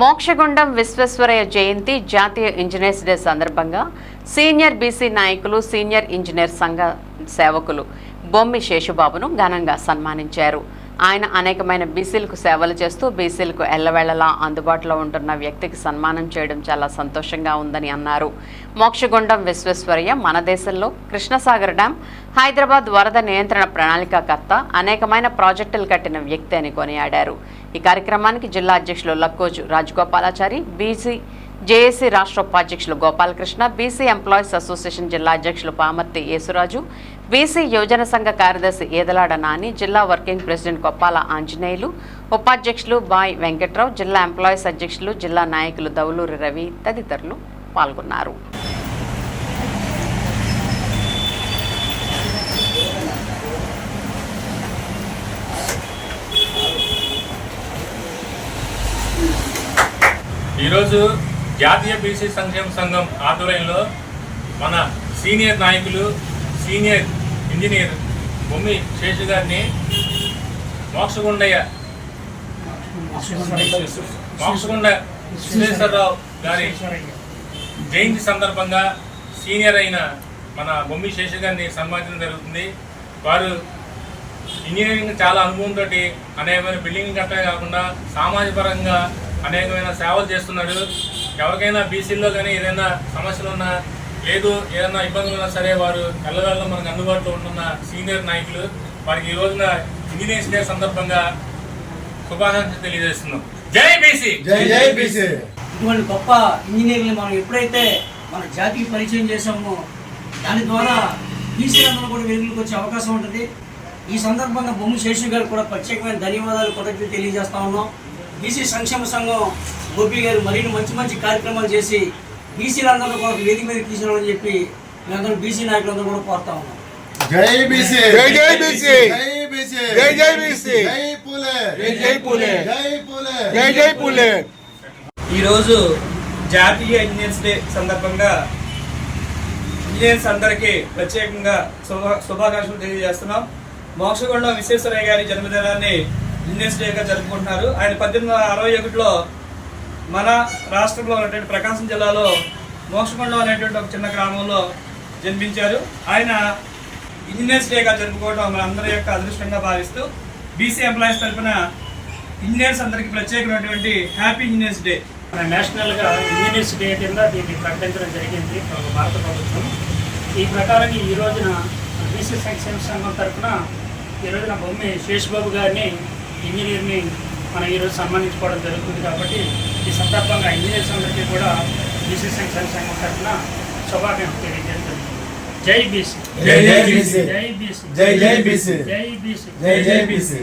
మోక్షగుండం విశ్వేశ్వరయ్య జయంతి జాతీయ engineers day సందర్భంగా సీనియర్ బీసీ నాయకులు సీనియర్ ఇంజనీర్ సంఘ సేవకులు బొమ్మి శేషుబాబును ఘనంగా సన్మానించారు. ఆయన అనేకమైన బీసీలకు సేవలు చేస్తూ బీసీలకు ఎల్లవేళలా అందుబాటులో ఉంటున్న వ్యక్తికి సన్మానం చేయడం చాలా సంతోషంగా ఉందని అన్నారు. మోక్షగుండం విశ్వేశ్వరయ్య మన దేశంలో కృష్ణసాగర్ డ్యాం హైదరాబాద్ వరద నియంత్రణ ప్రణాళిక కర్త అనేకమైన ప్రాజెక్టులు కట్టిన వ్యక్తి అని కొనియాడారు. ఈ కార్యక్రమానికి జిల్లా అధ్యక్షులు లక్కోజు రాజగోపాలాచారి బీసీ జేఏసీ రాష్ట్ర ఉపాధ్యక్షులు గోపాలకృష్ణ బీసీ ఎంప్లాయీస్ అసోసియేషన్ జిల్లా అధ్యక్షులు పామర్తి యేసురాజు బీసీ యువజన సంఘ కార్యదర్శి ఏదలాడ నాని జిల్లా వర్కింగ్ ప్రెసిడెంట్ కొప్పాల ఆంజనేయులు ఉపాధ్యక్షులు బాయ్ వెంకట్రావు జిల్లా ఎంప్లాయీస్ అధ్యక్షులు జిల్లా నాయకులు దౌలూరి రవి తదితరులు పాల్గొన్నారు. ఈరోజు జాతీయ బీసీ సంక్షేమ సంఘం ఆధ్వర్యంలో మన సీనియర్ నాయకులు సీనియర్ ఇంజనీర్ భూమి శేషు గారిని మోక్షగుండయ్య మోక్షగుండ విశ్వేశ్వరరావు గారి జయంతి సందర్భంగా సీనియర్ అయిన మన బొమ్మి శేషు గారిని సన్మానించడం జరుగుతుంది. వారు ఇంజనీరింగ్ చాలా అనుభవంతో అనేకమైన బిల్డింగ్ కట్టే కాకుండా సామాజిక పరంగా అనేకమైన సేవలు చేస్తున్నాడు ఎవరికైనా బీసీల్లో కానీ ఏదైనా సమస్యలు ఉన్నా లేదు ఏదైనా ఇబ్బందులు ఉన్నా సరే వారు ఎల్లవేళ మనకు అందుబాటులో ఉంటున్న సీనియర్ నాయకులు వారికి ఈ రోజున ఇంజనీరింగ్ డే సందర్భంగా శుభాకాంక్షలు తెలియజేస్తున్నాం. జై బీసీ! జై జై బీసీ! ఇటువంటి గొప్ప ఇంజనీర్ని మనం ఎప్పుడైతే మన జాతికి పరిచయం చేశామో దాని ద్వారా బీసీలందరూ కూడా వెలుగులోకి వచ్చే అవకాశం ఉంటుంది. ఈ సందర్భంగా బొమ్మ శేషు గారు కూడా ప్రత్యేకమైన ధన్యవాదాలు కృతజ్ఞతలు తెలియజేస్తా ఉన్నాం. బీసీ సంక్షేమ సంఘం గోపి గారు మరిన్ని మంచి మంచి కార్యక్రమాలు చేసి బీసీలందరూ కూడా వేదిక మీద తీసుకురావాలని చెప్పి మేమందరం బీసీ నాయకులందరూ కూడా కోరుతా ఉన్నాం. జై బీసీ జై జై బీసీ. జై బీసీ జై జై బీసీ. జై పూలే. జై జై పూలే. జై పూలే. జై జై పుల్లే ఈరోజు జాతీయ ఇంజనీర్స్ డే సందర్భంగా ఇంజనీర్స్ అందరికీ ప్రత్యేకంగా శుభ శుభాకాంక్షలు తెలియజేస్తున్నాం. మోక్షగొండం విశ్వేశ్వరయ్య గారి జన్మదినాన్ని ఇంజనీర్స్ డేగా జరుపుకుంటున్నారు. ఆయన పద్దెనిమిది వందల అరవై ఒకటిలో మన రాష్ట్రంలో ఉన్నటువంటి ప్రకాశం జిల్లాలో మోక్షగొండం అనేటువంటి ఒక చిన్న గ్రామంలో జన్మించారు. ఆయన ఇంజనీర్స్ డేగా జరుపుకోవడం మన అందరి యొక్క అదృష్టంగా భావిస్తూ బీసీ ఎంప్లాయీస్ తరఫున ఇంజనీర్స్ అందరికీ ప్రత్యేకమైనటువంటి హ్యాపీ ఇంజనీర్స్ డే. మన నేషనల్గా ఇంజనీర్స్ డే కింద దీన్ని ప్రకటించడం జరిగింది భారత ప్రభుత్వం. ఈ ప్రకారంగా ఈ రోజున బీసీ సంక్షేమ సంఘం తరఫున ఈ రోజున బొమ్మి శేషబాబు గారిని ఇంజనీర్ని మనం ఈరోజు సన్మానించుకోవడం జరుగుతుంది కాబట్టి సందర్భంగా ఇంజనీర్స్ అందరికీ కూడా బీసీ సంక్షేమ సంఘం తరఫున శుభాకాంక్షలు తెలియజేయడం జరుగుతుంది జై బీసీ జై జై బీసీ. జై బీసీ జై జై బీసీ. జై బీసీ జై జై బీసీ